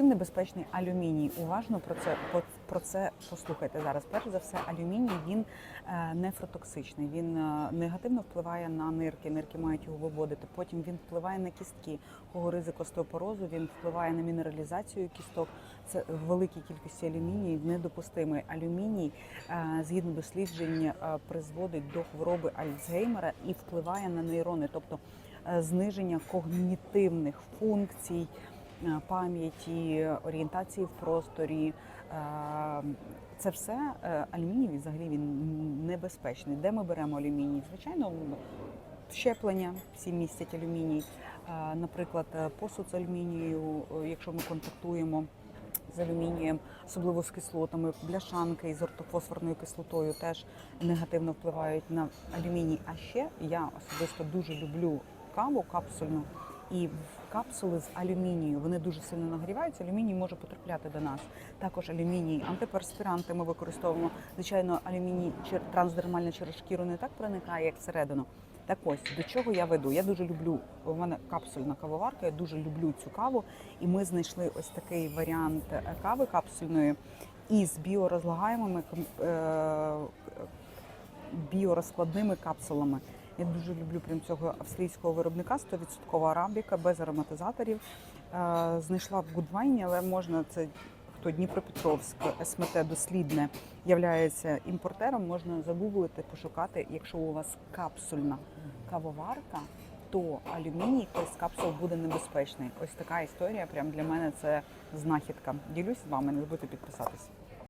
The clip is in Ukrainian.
Чим небезпечний алюміній? Уважно про це про це послухайте зараз. Перш за все, алюміній він е, нефротоксичний. Він е, негативно впливає на нирки. Нирки мають його виводити. Потім він впливає на кістки. Кого ризик остеопорозу, він впливає на мінералізацію кісток. Це в великій кількості алюміній недопустимий. Алюміній, е, згідно досліджень, призводить до хвороби Альцгеймера і впливає на нейрони, тобто зниження когнітивних функцій пам'яті, орієнтації в просторі. Е, Це все е, алюміній взагалі він небезпечний. Де ми беремо алюміній? Звичайно, щеплення всі містять алюміній. Е, Наприклад, е, посуд з алюмінію, е, якщо ми контактуємо з алюмінієм, особливо з кислотами, бляшанки із ортофосфорною кислотою теж негативно впливають на алюміній. А ще я особисто дуже люблю каву капсульну. І в капсули з алюмінію вони дуже сильно нагріваються. Алюміній може потрапляти до нас. Також алюміній, антиперспіранти ми використовуємо. Звичайно, алюміній трансдермально через шкіру не так проникає, як всередину. Так ось до чого я веду. Я дуже люблю. У мене капсульна кавоварка. Я дуже люблю цю каву. І ми знайшли ось такий варіант е, кави капсульної із біорозлагаємими е, біорозкладними капсулами. Я дуже люблю прям цього австрійського виробника 100% арабіка без ароматизаторів. Е, Знайшла в Гудвайні, але можна це хто Дніпропетровськ, СМТ дослідне являється імпортером. Можна загуглити, пошукати. Якщо у вас капсульна кавоварка, то алюміній з капсул буде небезпечний. Ось така історія. Прям для мене це знахідка. Ділюсь з вами, не забудьте підписатись.